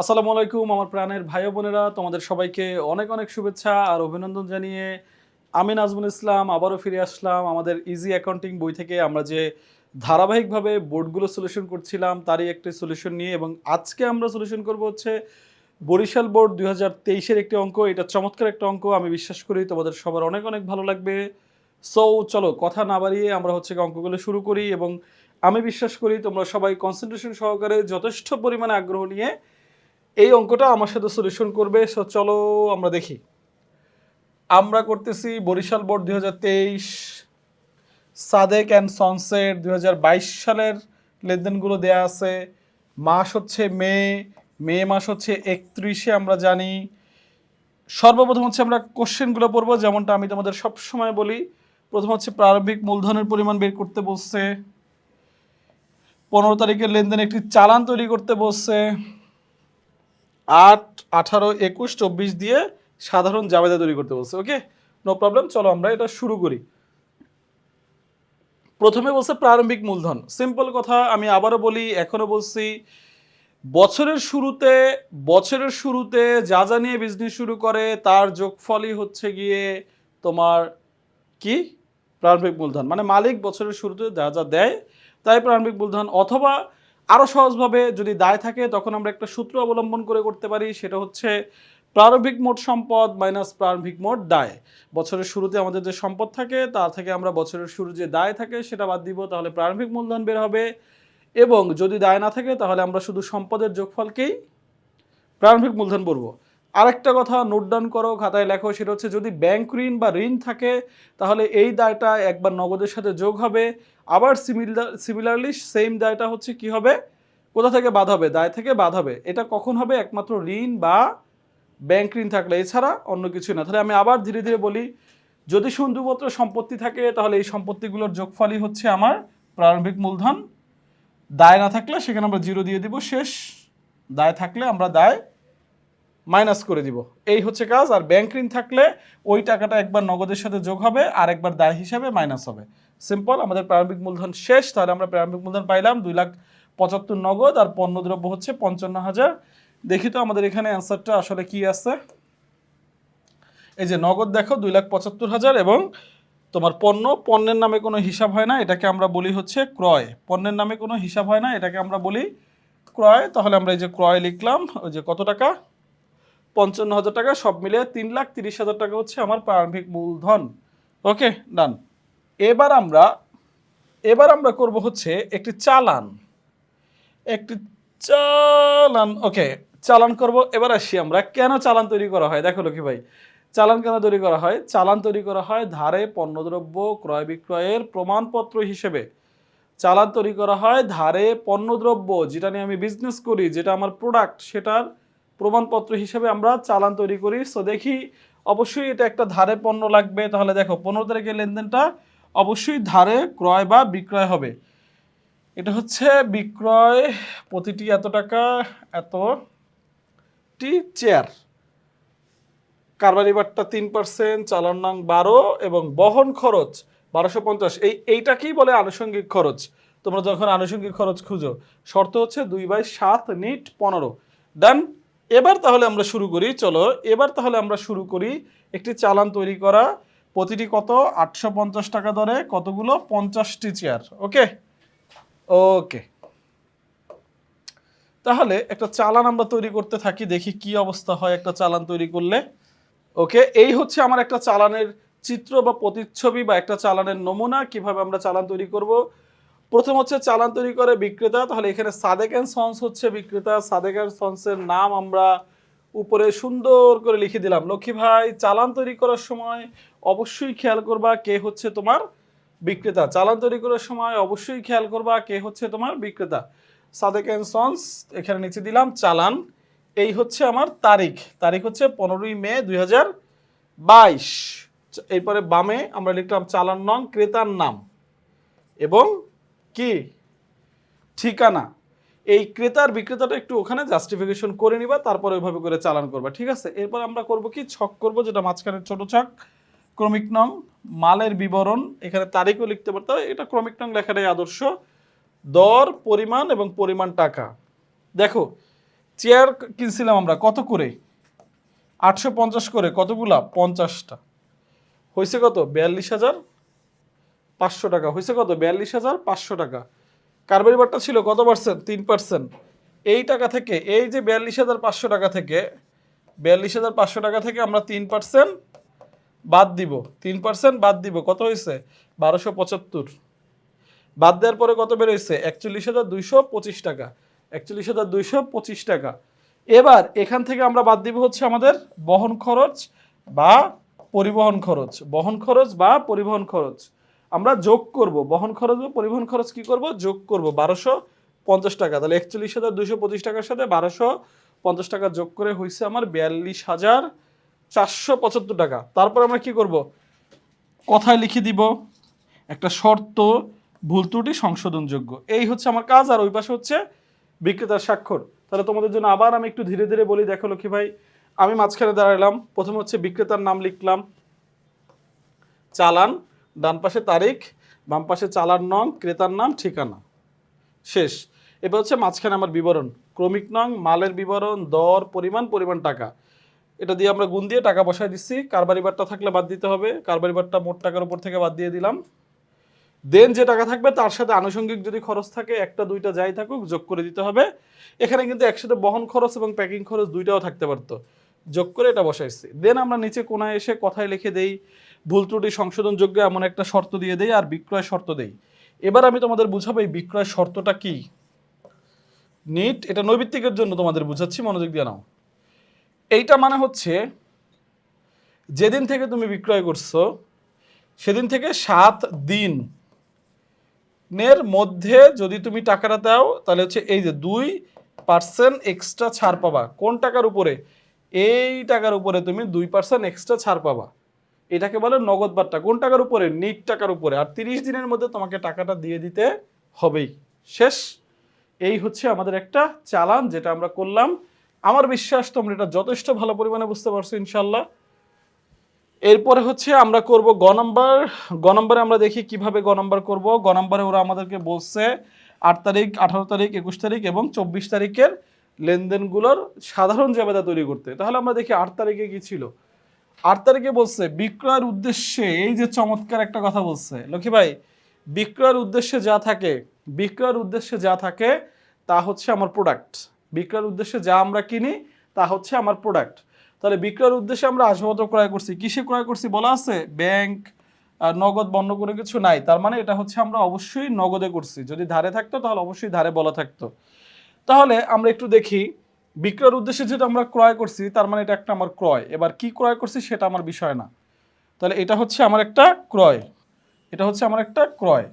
আসসালামু আলাইকুম, আমার প্রাণের ভাই বোনেরা। তোমাদের সবাইকে অনেক অনেক শুভেচ্ছা আর অভিনন্দন জানিয়ে আমি নাজমুল ইসলাম, আবারও ফিরে আসলাম আমাদের ইজি অ্যাকাউন্টিং বই থেকে। আমরা যে ধারাবাহিকভাবে বোর্ডগুলো সলিউশন করছিলাম, তারই একটি সলিউশন নিয়ে এবং আজকে আমরা সলিউশন করব হচ্ছে বরিশাল বোর্ড দুই হাজার তেইশের একটি অঙ্ক। এটা চমৎকার একটা অঙ্ক, আমি বিশ্বাস করি তোমাদের সবার অনেক অনেক ভালো লাগবে। সো চলো কথা না বাড়িয়ে আমরা হচ্ছে অঙ্কগুলো শুরু করি এবং আমি বিশ্বাস করি তোমরা সবাই কনসেন্ট্রেশন সহকারে যথেষ্ট পরিমাণে আগ্রহ নিয়ে এই অঙ্কটা আমার সাথে সলিউশন করবে সো চলো আমরা দেখি। আমরা করতেছি বরিশাল বোর্ড দুই হাজার তেইশ, সাদেক অ্যান্ড সনসেট দু হাজার বাইশ সালের লেনদেনগুলো দেয়া আছে। মাস হচ্ছে মে মে মাস হচ্ছে একত্রিশে আমরা জানি। সর্বপ্রথম হচ্ছে আমরা কোশ্চেনগুলো পড়ব, যেমনটা আমি তোমাদের সব সময় বলি। প্রথম হচ্ছে প্রারম্ভিক মূলধনের পরিমাণ বের করতে বলছে। পনেরো তারিখের লেনদেন একটি চালান তৈরি করতে বলছে। আট, আঠারো, একুশ, চব্বিশ দিয়ে সাধারণ জাবেদা তৈরি করতে বলছে ওকে নো প্রবলেম চলো আমরা এটা শুরু করি। প্রথমে বলছে প্রারম্ভিক মূলধন। সিম্পল কথা, আমি আবারও বলি, এখনও বলছি, বছরের শুরুতে বছরের শুরুতে যা যা নিয়ে বিজনেস শুরু করে, তার যোগফলই হচ্ছে গিয়ে তোমার কি? প্রারম্ভিক মূলধন। মানে মালিক বছরের শুরুতে যা যা দেয়, তাই প্রারম্ভিক মূলধন। অথবা আরও সহজভাবে যদি দায় থাকে, তখন আমরা একটা সূত্র অবলম্বন করে করতে পারি। সেটা হচ্ছে প্রারম্ভিক মোট সম্পদ মাইনাস প্রারম্ভিক মোট দায়। বছরের শুরুতে আমাদের যে সম্পদ থাকে তা থেকে আমরা বছরের শুরু যে দায় থাকে, সেটা বাদ দিব, তাহলে প্রারম্ভিক মূলধন বের হবে। এবং যদি দায় না থাকে, তাহলে আমরা শুধু সম্পদের যোগফলকেই প্রারম্ভিক মূলধন বলব। আরেকটা কথা নোট ডাউন করো, খাতায় লেখো, সেটা হচ্ছে যদি ব্যাংক ঋণ বা ঋণ থাকে, তাহলে এই দায়টা একবার নগদের সাথে যোগ হবে। আবার সিমিলার সিমিলারলি সেম দায়টা হচ্ছে কি হবে? কোথা থেকে বাদ হবে? দায় থেকে বাদ হবে। এটা কখন হবে? একমাত্র ঋণ বা ব্যাংক ঋণ থাকলে। এছাড়া অন্য কিছু না। তাহলে আমি আবার ধীরে ধীরে বলি, যদি শুধুমাত্র সম্পত্তি থাকে, তাহলে এই সম্পত্তিগুলোর যোগফলই হচ্ছে আমার প্রারম্ভিক মূলধন। দায় না থাকলে সেখানে আমরা জিরো দিয়ে দিব, শেষ। দায় থাকলে আমরা দায় মাইনাস করে দিব। এই হচ্ছে কাজ। আর ব্যাংক ঋণ থাকলে ওই টাকাটা একবার নগদের সাথে যোগ হবে আর একবার দায় হিসাবে মাইনাস হবে। সিম্পল, আমাদের প্রারম্ভিক মূলধন শেষ, তাহলে আমরা প্রারম্ভিক মূলধন পাইলাম দুই লাখ পঁচাত্তর নগদ, আর পণ্য দ্রব্য হচ্ছে পঞ্চান্ন হাজার। দেখি তো আমাদের এখানে অ্যান্সারটা আসলে কি আছে। এই যে নগদ দেখো, দুই লাখ পঁচাত্তর হাজার এবং তোমার পণ্য, পণ্যের নামে কোনো হিসাব হয় না, এটাকে আমরা বলি হচ্ছে ক্রয়। পণ্যের নামে কোনো হিসাব হয় না, এটাকে আমরা বলি ক্রয়। তাহলে আমরা এই যে ক্রয় লিখলাম, ওই যে কত টাকা? পঞ্চান্ন হাজার টাকা, সব মিলিয়ে তিন লাখ তিরিশ হাজার টাকা হচ্ছে আমার প্রারম্ভিক মূলধন। ওকে, ডান। এবার আমরা এবার আমরা করব হচ্ছে একটি চালান। একটি চালান, ওকে, চালান করব। এবার আসি আমরা, কেন চালান তৈরি করা হয়? দেখো লক্ষ্মী ভাই, চালান কেন তৈরি করা হয়? চালান তৈরি করা হয় ধারে পণ্যদ্রব্য, ক্রয় বিক্রয়ের প্রমাণপত্র হিসেবে। চালান তৈরি করা হয় ধারে পণ্যদ্রব্য, যেটা নিয়ে আমি বিজনেস করি, যেটা আমার প্রোডাক্ট সেটার প্রমাণপত্র হিসেবে আমরা চালান তৈরি করি। সো দেখি, অবশ্যই এটা একটা ধারে পণ্য লাগবে। তাহলে দেখো, পনেরো তারিখের লেনদেনটা অবশ্যই ধারে ক্রয় বা বিক্রয় হবে। এটা হচ্ছে বিক্রয় প্রতিটি এত টাকা, এতটি চেয়ার কারবারি বাট্টা তিন পার্সেন্ট চালান নং বারো এবং বহন খরচ বারোশো পঞ্চাশ। এই এইটাকেই বলে আনুষঙ্গিক খরচ। তোমরা যখন আনুষঙ্গিক খরচ খুঁজো, শর্ত হচ্ছে দুই বাই সাত নিট পনেরো। দেন এবার তাহলে আমরা শুরু করি, চলো। এবার তাহলে আমরা শুরু করি একটি চালান তৈরি করা প্রতিটি কত? আটশো পঞ্চাশ টাকা দরে কতগুলো? পঞ্চাশটি চেয়ার। ওকে? ওকে। তাহলে একটা চালান আমরা তৈরি করতে থাকি, দেখি কি অবস্থা হয় একটা চালান তৈরি করলে। ওকে? এই হচ্ছে আমার একটা চালানের চিত্র বা প্রতিচ্ছবি বা একটা চালানের নমুনা, কীভাবে আমরা চালান তৈরি করব। প্রথম হচ্ছে চালান তৈরি করে বিক্রেতা, তাহলে এখানে সাদেক অ্যান্ড সন্স হচ্ছে বিক্রেতা। সাদেক অ্যান্ড সন্সের নাম আমরা উপরে সুন্দর করে লিখে দিলাম। লক্ষ্মী ভাই, চালান তৈরি করার সময় অবশ্যই খেয়াল করবা কে হচ্ছে তোমার বিক্রেতা। চালান তৈরি করার সময় অবশ্যই খেয়াল করবা কে হচ্ছে তোমার বিক্রেতা। সাদেক অ্যান্ড সন্স, এখানে নিচে দিলাম চালান। এই হচ্ছে আমার তারিখ। তারিখ হচ্ছে পনেরোই মে দুই বাইশ। এরপরে বামে আমরা লিখলাম চালান নং, ক্রেতার নাম। এবং কি? ঠিকানা। এই ক্রেতার বিক্রেতাটা একটু ওখানে জাস্টিফিকেশন করে নিবা, তারপরে ওইভাবে করে চালান করবা, ঠিক আছে? এরপর আমরা করব কি? ছক করব, যেটা মাঝখানের ছোট ছক, ক্রমিক নং, মালের বিবরণ, এখানে তারিখও লিখতে পারতে হয় এটা ক্রমিক নং লেখাটাই আদর্শ। দর, পরিমাণ এবং পরিমাণ টাকা। দেখো চেয়ার কিনছিলাম আমরা, কত করে? আটশো পঞ্চাশ করে, কতগুলা? পঞ্চাশটা। হয়েছে কত? বিয়াল্লিশ হাজার পাঁচশো টাকা। হয়েছে কত? বিয়াল্লিশ হাজার পাঁচশো টাকা। কারবারি বারটা ছিল কত পার্সেন্ট? তিন পার্সেন্ট। এই টাকা থেকে, এই যে বিয়াল্লিশ হাজার পাঁচশো টাকা থেকে, বিয়াল্লিশ হাজার পাঁচশো টাকা থেকে আমরা তিন পার্সেন্ট বাদ দিব। তিন পার্সেন্ট বাদ দিব। কত হয়েছে? বারোশো পঁচাত্তর। বাদ দেওয়ার পরে কত বেরোইছে একচল্লিশ হাজার দুইশো পঁচিশ টাকা। একচল্লিশ হাজার দুইশো পঁচিশ টাকা। এবার এখান থেকে আমরা বাদ দিব হচ্ছে আমাদের বহন খরচ বা পরিবহন খরচ। বহন খরচ বা পরিবহন খরচ। আমরা যোগ করব, বহন খরচ বা পরিবহন খরচ কি করব? যোগ করব বারোশো পঞ্চাশ টাকা। তাহলে একচল্লিশ হাজার দুইশো পঁচিশ টাকার সাথে বারোশো পঞ্চাশ টাকা যোগ করে হয়েছে আমার বিয়াল্লিশ হাজার চারশো পঁচাত্তর টাকা। তারপর আমরা কি করব? কথায় লিখে দিব, একটা শর্ত, ভুল ত্রুটি সংশোধনযোগ্য। এই হচ্ছে আমার কাজ, আর ওই পাশে হচ্ছে বিক্রেতার স্বাক্ষর। তাহলে তোমাদের জন্য আবার আমি একটু ধীরে ধীরে বলি, দেখো লক্ষ্মী ভাই, আমি মাঝখানে দাঁড়ালাম প্রথম হচ্ছে বিক্রেতার নাম লিখলাম, চালান। ডান পাশে তারিখ, বাম পাশে চালার নং, ক্রেতার নাম, ঠিকানা। শেষ। এবার হচ্ছে মাঝখানে আমার বিবরণ। ক্রমিক নং, মালের বিবরণ, দর, পরিমাণ পরিমাণ টাকা। এটা দিয়ে আমরা গুণ দিয়ে টাকা বসায় দিচ্ছি। কারবারি বারটা থাকলে বাদ দিতে হবে। কারবারি বারটা মোট টাকার উপর থেকে বাদ দিয়ে দিলাম। দেন যে টাকা থাকবে, তার সাথে আনুষঙ্গিক যদি খরচ থাকে, একটা, দুইটা যাই থাকুক, যোগ করে দিতে হবে। এখানে কিন্তু একসাথে বহন খরচ এবং প্যাকিং খরচ দুইটাও থাকতে পারতো। যোগ করে এটা বসাইছি। দেন আমরা নিচে কোনায় এসে কথায় লিখে দেই ভুল ত্রুটি সংশোধনযোগ্য এমন একটা শর্ত দিয়ে দেই আর বিক্রয় শর্ত দেই। এবার আমি তোমাদের বুঝাবো এই বিক্রয় শর্তটা কি? নিট এটা নৈবিত্তিকের জন্য তোমাদের বুঝাচ্ছি, মনোযোগ দিয়ে নাও। এইটা মানে হচ্ছে, যেদিন থেকে তুমি বিক্রয় করছ, সেদিন থেকে সাত দিন নের মধ্যে যদি তুমি টাকাটা দাও, তাহলে হচ্ছে এই যে দুই পার্সেন্ট এক্সট্রা ছাড় পাবা। কোন টাকার উপরে? এই টাকার উপরে তুমি দুই পার্সেন্ট এক্সট্রা ছাড় পাবা। এটাকে বলে নগদ বার্তা। কোন টাকার উপরে? নিট টাকার উপরে। আর তিরিশ দিনের মধ্যে তোমাকে টাকাটা দিয়ে দিতে হবেই। শেষ। এই হচ্ছে আমাদের একটা চালান যেটা আমরা করলাম। আমার বিশ্বাস তোমরা এটা যথেষ্ট ভালো পরিমাণে বুঝতে পারছ ইনশাল্লাহ এরপরে হচ্ছে আমরা করব গ নম্বর। গ নম্বরে আমরা দেখি কীভাবে গ নম্বর করব। গ নম্বরে ওরা আমাদেরকে বলছে আট তারিখ, আঠারো তারিখ, একুশ তারিখ এবং চব্বিশ তারিখের লেনদেনগুলোর সাধারণ জাবেদা তৈরি করতে। তাহলে আমরা দেখি আট তারিখে কি ছিল। আট তারিখে বলছে, বিক্রয়ের উদ্দেশ্যে, এই যে চমৎকার একটা কথা বলছে, লক্ষ্মী ভাই, বিক্রয়ের উদ্দেশ্যে যা থাকে, বিক্রয়ের উদ্দেশ্যে যা থাকে, তা হচ্ছে আমার প্রোডাক্ট বিক্রয়ের উদ্দেশ্যে যা আমরা কিনি, তা হচ্ছে আমার প্রোডাক্ট তাহলে বিক্রয়ের উদ্দেশ্যে আমরা আসবাবপত্র ক্রয় করছি, কিসে ক্রয় করছি বলা আছে? ব্যাংক নগদ বন্য কোনো কিছু নাই। তার মানে এটা হচ্ছে আমরা অবশ্যই নগদে করছি। যদি ধারে থাকতো তাহলে অবশ্যই ধারে বলা থাকতো। তাহলে আমরা একটু দেখি বিক্রয়ের উদ্দেশ্যে যেটা আমরা ক্রয় করছি, তার মানে এটা একটা আমার ক্রয়। এবার কি ক্রয় করছি সেটা আমার বিষয় না। তাহলে এটা হচ্ছে আমার একটা ক্রয়। এটা হচ্ছে আমার একটা ক্রয়।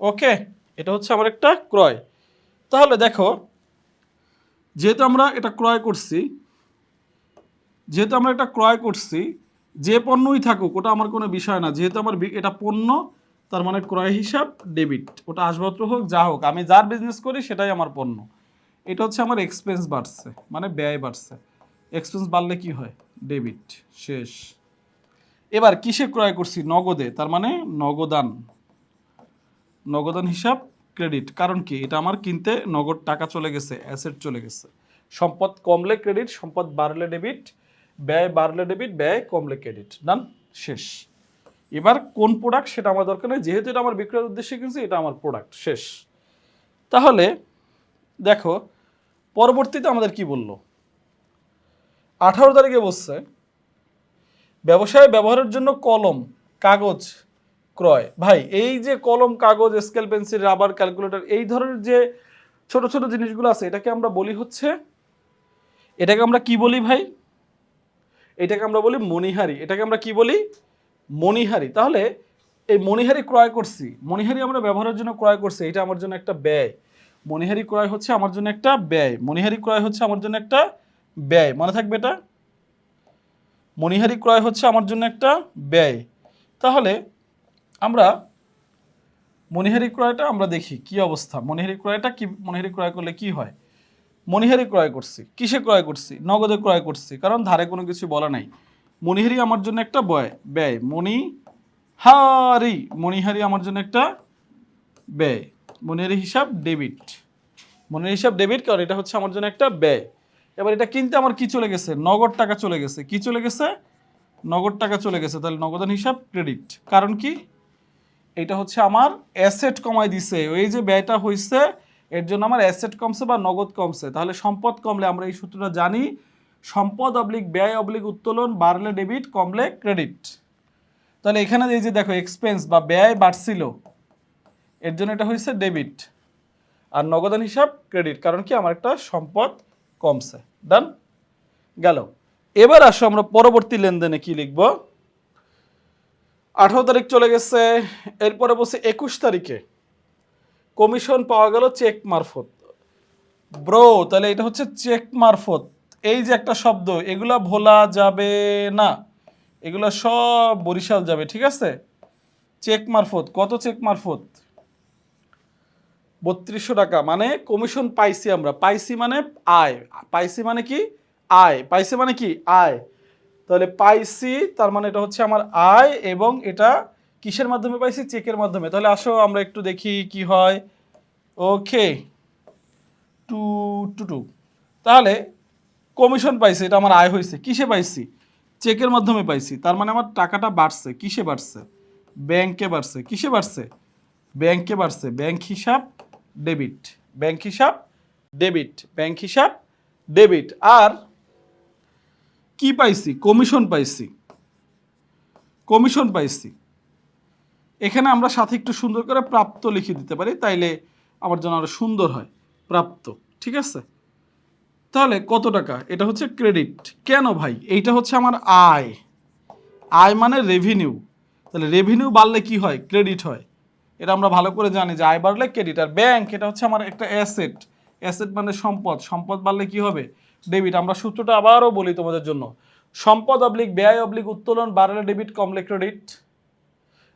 ওকে, এটা হচ্ছে আমার একটা ক্রয়। তাহলে দেখো, যেহেতু আমরা এটা ক্রয় করছি, যেহেতু আমরা এটা ক্রয় করছি, যে পণ্যই থাকুক, ওটা আমার কোনো বিষয় না। যেহেতু আমার এটা পণ্য তার মানে ক্রয় হিসাব ডেবিট ওটা আসবাবপত্র হোক, যা হোক, আমি যার বিজনেস করি সেটাই আমার পণ্য। এটা হচ্ছে আমার এক্সপেন্স বাড়ছে মানে ব্যয় বাড়ছে। এক্সপেন্স বাড়লে কি হয়? ডেবিট শেষ। এবার কিসে ক্রয় করছি? নগদে, তার মানে নগদান। নগদান হিসাব ক্রেডিট কারণ কি? এটা আমার কিনতে নগদ টাকা চলে গেছে অ্যাসেট চলে গেছে। সম্পদ কমলে ক্রেডিট সম্পদ বাড়লে ডেবিট ব্যয় বাড়লে ডেবিট ব্যয় কমলে ক্রেডিট ডান শেষ। এবার কোন প্রোডাক্ট সেটা আমার দরকার নেই। যেহেতু এটা আমার বিক্রয়ের উদ্দেশ্যে কিনছি, এটা আমার প্রোডাক্ট শেষ। তাহলে দেখো, পরবর্তীতে আমাদের কি বলল? আঠারো তারিখে বসছে ব্যবসায় ব্যবহারের জন্য কলম, কাগজ ক্রয়। ভাই, এই যে কলম, কাগজ, স্কেল, পেন্সিল, রাবার, ক্যালকুলেটর, এই ধরনের যে ছোট ছোট জিনিসগুলো আছে, এটাকে আমরা বলি হচ্ছে, এটাকে আমরা কি বলি ভাই? এটাকে আমরা বলি মণিহারি। এটাকে আমরা কি বলি? মণিহারি। তাহলে এই মণিহারি ক্রয় করছি। মণিহারি আমরা ব্যবহারের জন্য ক্রয় করছি, এটা আমার জন্য একটা ব্যয়। মণিহারি ক্রয় হচ্ছে আমার জন্য একটা ব্যয়। মণিহারি ক্রয় হচ্ছে আমার জন্য একটা ব্যয়। মনে থাকবে এটা? মণিহারি ক্রয় হচ্ছে আমার জন্য একটা ব্যয়। তাহলে আমরা মণিহারি ক্রয়টা আমরা দেখি, কি অবস্থা? মণিহারি ক্রয়টা কি, মণিহারি ক্রয় করলে কি হয়? মণিহারি ক্রয় করছি। কিসে ক্রয় করছি? নগদে ক্রয় করছি। কারণ ধারে কোনো কিছু বলা নাই। মণিহারি আমার জন্য একটা ব্যয় ব্যয়। মণি হারি, মণিহারি আমার জন্য একটা ব্যয়। মণিহারি হিসাব ডেবিট মনিহারি হিসাব ডেবিট কারণ এটা হচ্ছে আমার জন্য একটা ব্যয়। এবার এটা কিনতে আমার কি চলে গেছে? নগদ টাকা চলে গেছে। কি চলে গেছে? নগদ টাকা চলে গেছে। তাহলে নগদান হিসাব ক্রেডিট কারণ কি? এটা হচ্ছে আমার অ্যাসেট কমাই দিছে। ওই যে ব্যয়টা হয়েছে এর জন্য আমার অ্যাসেট কমছে বা নগদ কমছে। তাহলে সম্পদ কমলে আমরা এই সূত্রটা জানি সম্পদ অবলিক, ব্যয় অবলিক, উত্তোলন, বাড়লে ডেবিট কমলে ক্রেডিট তাহলে এখানে এই যে দেখো এক্সপেন্স বা ব্যয় বাড়ছিল, এর জন্য এটা হয়েছে ডেবিট আর নগদান হিসাব ক্রেডিট কারণ কি আমার একটা সম্পদ কমছে। ডান গেল। এবার আসো আমরা পরবর্তী লেনদেনে কি লিখব? আঠারো তারিখ চলে গেছে, এরপরে বলছে একুশ তারিখে কমিশন পাওয়া গেল চেক মারফত। ব্রো তাহলে এটা হচ্ছে চেক মারফত। এই যে একটা শব্দ, এগুলা ভোলা যাবে না। এগুলো সব বরিশাল যাবে, ঠিক আছে? চেক মারফত, কত চেক মারফত? বত্রিশশো টাকা মানে কমিশন পাইছি আমরা। পাইছি মানে আয়। পাইছি মানে কি? আয়। পাইছি মানে কি? আয়। তাহলে পাইছি, তার মানে এটা হচ্ছে আমার আয় এবং এটা কিসের মাধ্যমে পাইছি? চেকের মাধ্যমে। তাহলে আসো, আমরা একটু দেখি কি হয়। Okay two two two. তাহলে কমিশন পাইছি, এটা আমার আয় হয়েছে, কিসে পাইছি? চেকের মাধ্যমে পাইছি, তার মানে আমার টাকাটা বাড়ছে, কিসে বাড়ছে? ব্যাংকে বাড়ছে, কিসে বাড়ছে? ব্যাংকে বাড়ছে, ব্যাংক হিসাব, ডেবিট, ব্যাংক হিসাব, ডেবিট, ব্যাংক হিসাব, ডেবিট, আর কি পাইছি? কমিশন পাইছি কমিশন পাইছি। এখানে আমরা সাথে একটু সুন্দর করে প্রাপ্ত লিখে দিতে পারি, তাইলে আমার জন্য আরও সুন্দর হয়, প্রাপ্ত, ঠিক আছে? তাহলে কত টাকা? এটা হচ্ছে ক্রেডিট কেন ভাই? এইটা হচ্ছে আমার আয়। আয় মানে রেভিনিউ তাহলে রেভিনিউ বাড়লে কি হয়? ক্রেডিট হয়। এটা আমরা ভালো করে জানি যে আয় বাড়লে ক্রেডিট আর ব্যাংক এটা হচ্ছে আমার একটা অ্যাসেট অ্যাসেট মানে সম্পদ। সম্পদ বাড়লে কি হবে? ডেবিট আমরা সূত্রটা আবারও বলি তোমাদের জন্য। সম্পদ অবলিক ব্যয় অবলিক উত্তোলন বাড়লে ডেবিট কমলে ক্রেডিট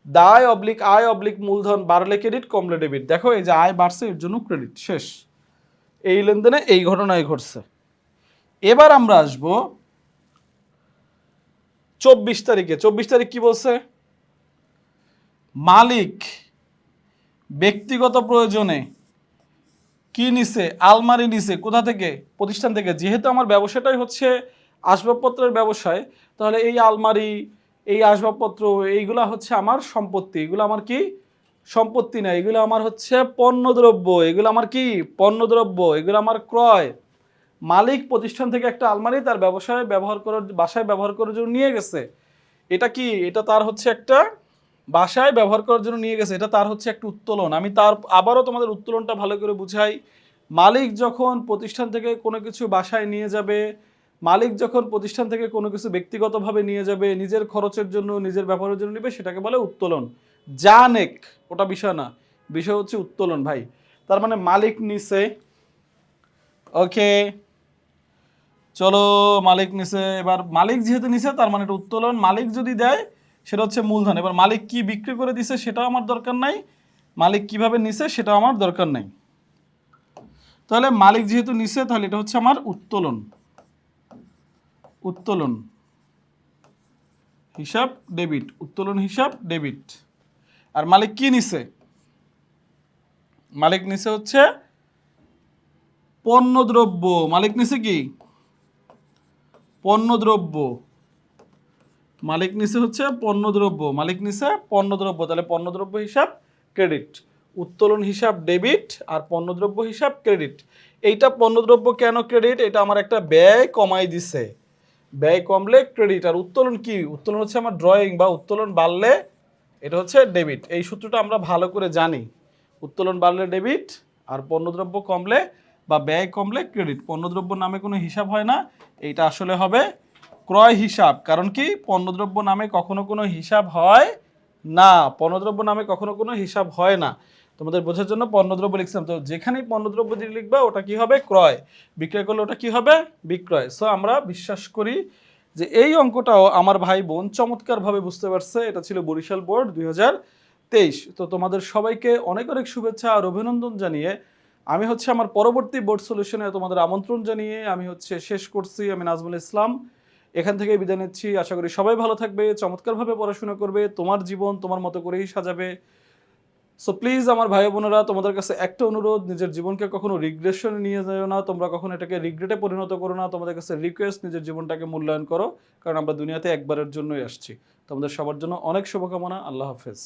দায় অবলিক আয় অবলিক মূলধন বাড়লে ক্রেডিট কমলে ডেবিট দেখো এই যে আয় বাড়ছে, এর জন্য ক্রেডিট শেষ। এই লেনদেনে এই ঘটনাই ঘটছে। এবার আমরা আসব চব্বিশ তারিখে। চব্বিশ তারিখ কি বলছে? মালিক ব্যক্তিগত প্রয়োজনে কি নিছে, আলমারি নিছে, কোথা থেকে, প্রতিষ্ঠান থেকে? যেহেতু আমার ব্যবসাটাই হচ্ছে আসবাবপত্রের ব্যবসায়, তাহলে এই আলমারি, এই আসবাবপত্র, এইগুলা হচ্ছে আমার সম্পত্তি। এগুলো আমার কি সম্পত্তি না এগুলো আমার হচ্ছে পণ্যদ্রব্য। এগুলো আমার কি? পণ্যদ্রব্য। এগুলো আমার ক্রয়। মালিক প্রতিষ্ঠান থেকে একটা আলমারি তার ব্যবসায় ব্যবহার করার, বাসায় ব্যবহার করার জন্য নিয়ে গেছে। এটা কি? এটা তার হচ্ছে একটা বাসায় ব্যবহার করার জন্য নিয়ে গেছে। এটা তার হচ্ছে একটা উত্তোলন। আমি তার, আবারও তোমাদের উত্তোলনটা ভালো করে বুঝাই। মালিক যখন প্রতিষ্ঠান থেকে কোনো কিছু বাসায় নিয়ে যাবে, মালিক যখন প্রতিষ্ঠান থেকে কোনো কিছু ব্যক্তিগতভাবে নিয়ে যাবে, নিজের খরচের জন্য, নিজের ব্যবহারের জন্য নেবে, সেটাকে বলে উত্তোলন। যা নেক ওটা বিষয় না, বিষয় হচ্ছে উত্তোলন ভাই। তার মানে মালিক নিছে, ওকে, চলো মালিক নিছে, এবার মালিক যেহেতু নিছে, তার মানে এটা উত্তোলন। মালিক যদি দেয়, সেটা হচ্ছে মূলধন। এবার মালিক কি বিক্রি করে দিছে, সেটাও আমার দরকার নাই। মালিক কীভাবে নিছে, সেটাও আমার দরকার নাই। তাহলে মালিক যেহেতু নিছে, তাহলে এটা হচ্ছে আমার উত্তোলন। উত্তোলন। হিসাব, ডেবিট। উত্তোলন, হিসাব, ডেবিট। আর মালিক কি নিছে? মালিক নিছে হচ্ছে পণ্যদ্রব্য। মালিক নিছে কি? পণ্যদ্রব্য। মালিক নিছে হচ্ছে পণ্যদ্রব্য। মালিক নিছে পণ্যদ্রব্য। তাহলে পণ্যদ্রব্য হিসাব ক্রেডিট উত্তোলন হিসাব ডেবিট আর পণ্যদ্রব্য হিসাব ক্রেডিট এইটা পণ্যদ্রব্য কেন ক্রেডিট এটা আমার একটা ব্যয় কমাই দিছে। ব্যয় কমলে ক্রেডিট আর উত্তোলন কি? উত্তোলন হচ্ছে আমার ড্রয়িং বা উত্তোলন বাড়লে এটা হচ্ছে ডেবিট। এই সূত্রটা আমরা ভালো করে জানি। উত্তোলন বাড়লে ডেবিট আর পণ্যদ্রব্য কমলে বা ব্যয় কমলে ক্রেডিট। পণ্যদ্রব্য নামে কোনো হিসাব হয় না। এইটা আসলে হবে ক্রয় হিসাব। কারণ কি? পণ্যদ্রব্য নামে কখনো কোনো হিসাব হয় না। পণ্যদ্রব্য নামে কখনো কোনো হিসাব হয় না। তোমাদের বোঝার জন্য পণ্যদ্রব্য লিখছিলাম। তো যেখানেই পণ্যদ্রব্য দিয়ে লিখবে, ওটা কি হবে? ক্রয়। বিক্রয় করলে ওটা কি হবে? বিক্রয়। সো আমরা বিশ্বাস করি যে এই অঙ্কটাও আমার ভাই বোন চমৎকারভাবে বুঝতে পারছে। এটা ছিল বরিশাল বোর্ড দুই তেইশ। তো তোমাদের সবাইকে অনেক অনেক শুভেচ্ছা আর অভিনন্দন জানিয়ে আমি হচ্ছে আমার পরবর্তী বোর্ড সলিউশনে তোমাদের আমন্ত্রণ জানিয়ে আমি হচ্ছে শেষ করছি। আমি নাজমুল ইসলাম। এখান থেকে বিদায় নিচ্ছি। আশা করি সবাই ভালো থাকবে, চমৎকারভাবে পড়াশোনা করবে। তোমার জীবন তোমার মতো করেই সাজাবে। সো প্লিজ আমার ভাই বোনেরা, তোমাদের কাছে একটা অনুরোধ, নিজের জীবনকে কখনো রিগ্রেশন নিয়ে যাও না, তোমরা কখনো এটাকে রিগ্রেটে পরিণত করো না, তোমাদের কাছে রিকোয়েস্ট নিজের জীবনটাকে মূল্যায়ন করো, কারণ আমরা দুনিয়াতে একবারের জন্যই আসছি। তোমাদের সবার জন্য অনেক শুভকামনা, আল্লাহ হাফেজ।